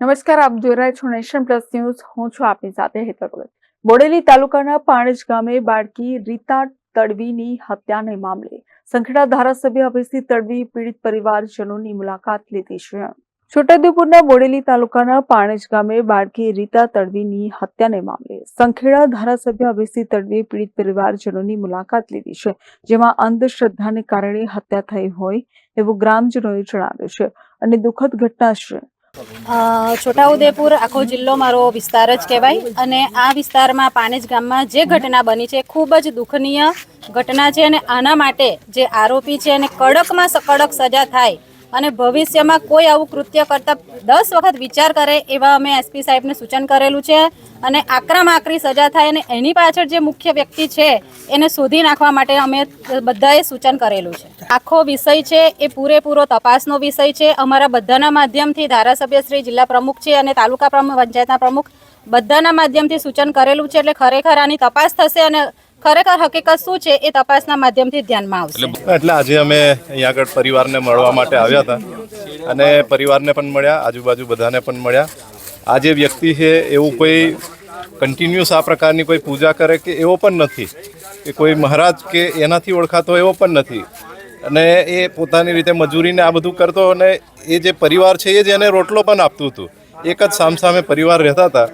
નમસ્કાર, આપ જોઈ રહ્યા છો નેશન પ્લસ ન્યૂઝ. હું છું આપની સાથે હેતર બોડેલી તાલુકાના પાણજ ગામે બાળકી રીતા તડવીની હત્યાને મામલે સંખેડા ધારાસભ્ય અભયસિંહ તડવી પીડિત પરિવારજનોની મુલાકાત લીધી છે. છોટાઉદેપુરના બોડેલી તાલુકાના પાણજ ગામે બાળકી રીતા તડવીની હત્યાને મામલે સંખેડા ધારાસભ્ય અભયસિંહ તડવીએ પીડિત પરિવારજનોની મુલાકાત લીધી છે, જેમાં અંધશ્રદ્ધાને કારણે હત્યા થઈ હોય એવું ગ્રામજનોએ જણાવ્યું છે અને દુઃખદ ઘટના છે. છોટાઉદેપુર આખો જિલ્લો મારો વિસ્તાર જ કહેવાય અને આ વિસ્તારમાં પાનેજ ગામમાં જે ઘટના બની છે ખૂબ જ દુઃખનીય ઘટના છે અને આના માટે જે આરોપી છે એને કડકમાં કડક સજા થાય અને ભવિષ્યમાં કોઈ આવું કૃત્ય કરતા દસ વખત વિચાર કરે એવા અમે એસપી સાહેબને સૂચન કરેલું છે. અને આકરામાં આકરી સજા થાય અને એની પાછળ જે મુખ્ય વ્યક્તિ છે, એને શોધી નાખવા માટે અમે બધાએ સૂચન કરેલું છે. આખો વિષય છે, એ પૂરેપૂરો તપાસનો વિષય છે. અમારા બધાના માધ્યમથી ધારાસભ્ય શ્રી, જિલ્લા પ્રમુખ છે અને તાલુકા પ્રમુખ, પંચાયતના પ્રમુખ બધાના માધ્યમથી સૂચન કરેલું છે. એટલે ખરેખર આની તપાસ થશે અને ખરેખર હકીકત શું છે એ તપાસના માધ્યમથી ધ્યાનમાં આવશે. એટલે આજે અમે અહીંયા આગળ પરિવારને મળવા માટે આવ્યા હતા. અને પરિવારને પણ મળ્યા, આજુબાજુ બધાને પણ મળ્યા. આ જે વ્યક્તિ છે, એવું કોઈ કન્ટિન્યુઅસ આ પ્રકારની કોઈ પૂજા કરે કે એવો પણ નથી. કે કોઈ મહારાજ કે એનાથી ઓળખાતો એવો પણ નથી. અને એ પોતાની રીતે મજૂરીને આ બધું કરતો અને એ જે પરિવાર છે, એ જ એને રોટલો પણ આપતું હતું. એક જ સામસામે પરિવાર રહેતા હતા.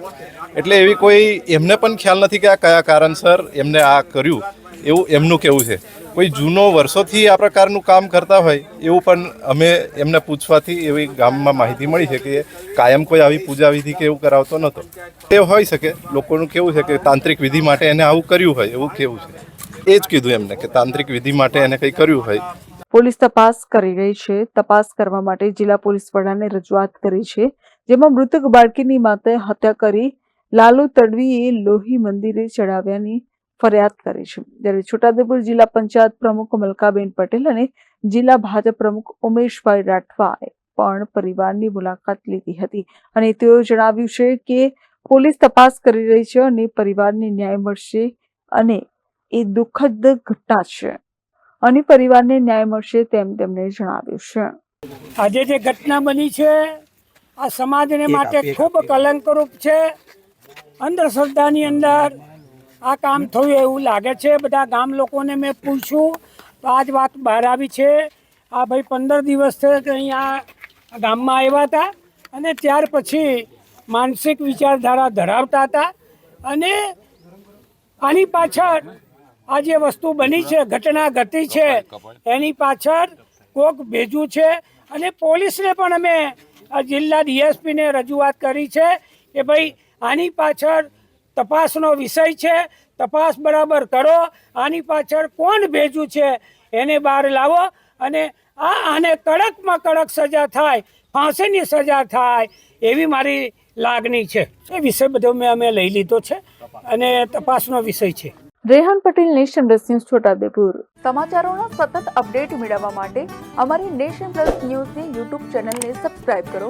એટલે એવી કોઈ એમને પણ ખ્યાલ નથી કે આ કયા કારણસર એમને આ કર્યું. એવું એમનું કેવું છે? કોઈ જૂનો વર્ષોથી આ પ્રકારનું કામ કરતા હોય એવું પણ અમે એમને પૂછવાથી એવી ગામમાં માહિતી મળી છે કે કાયમ કોઈ આવી પૂજા વિધિ કે એવું કરાવતો નહોતો તે હોઈ શકે, લોકોનું કેવું છે કે તાંત્રિક વિધિ માટે એને આવું કર્યું હોય, એવું કેવું છે? એ જ કીધું એમને કે તાંત્રિક વિધિ માટે એને કંઈ કર્યું હોય. પોલીસ તપાસ કરી રહી છે. તપાસ કરવા માટે જિલ્લા પોલીસ વડાને રજૂઆત કરી છે, જેમાં મૃતક બાળકીની માતાએ હત્યા કરી લાલુ તડવીએ લોહી મંદિરે ચડાવ્યાની ફરિયાદ કરી છે. જ્યારે છોટાઉદેપુર જિલ્લા પંચાયત પ્રમુખ મલકાબેન પટેલ અને જિલ્લા ભાજપ પ્રમુખ ઉમેશભાઈ રાઠવાએ પણ પરિવારની મુલાકાત લીધી હતી અને તેઓ જણાવ્યું છે કે પોલીસ તપાસ કરી રહી છે અને પરિવારને ન્યાય મળશે અને એ દુઃખદ ઘટના છે અને પરિવારને ન્યાય મળશે તેમ તેમણે જણાવ્યું છે. આજે જે ઘટના બની છે આ સમાજને માટે ખૂબ કલંકરૂપ છે. અંધશ્રદ્ધાની અંદર આ કામ થયું એવું લાગે છે. બધા ગામ લોકોને મેં પૂછ્યું, તો આ જ વાત બહાર આવી છે. આ ભાઈ પંદર દિવસ અહીંયા ગામમાં આવ્યા હતા અને ત્યાર પછી માનસિક વિચારધારા ધરાવતા હતા અને આની પાછળ આ જે વસ્તુ બની છે, ઘટના ઘટી છે, એની પાછળ કોક ભેજું છે અને પોલીસને પણ અમે જિલ્લા ડીએસપીને રજૂઆત કરી છે કે ભાઈ આની પાછળ તપાસનો વિષય છે. તપાસ બરાબર કરો. આની પાછળ કોણ ભેજું છે એને બહાર લાવો અને આ આને કડકમાં કડક સજા થાય ફાંસીની સજા થાય એવી મારી લાગણી છે. એ વિષય બધો મેં અમે લઈ લીધો છે અને તપાસનો વિષય છે. Rehan Patel nation plus news Chhota Udaipur. સમાચારોનો સતત અપડેટ મેળવવા માટે અમારી નેશન પ્લસ ન્યૂઝની યુટ્યુબ ચેનલને સબસ્ક્રાઇબ કરો.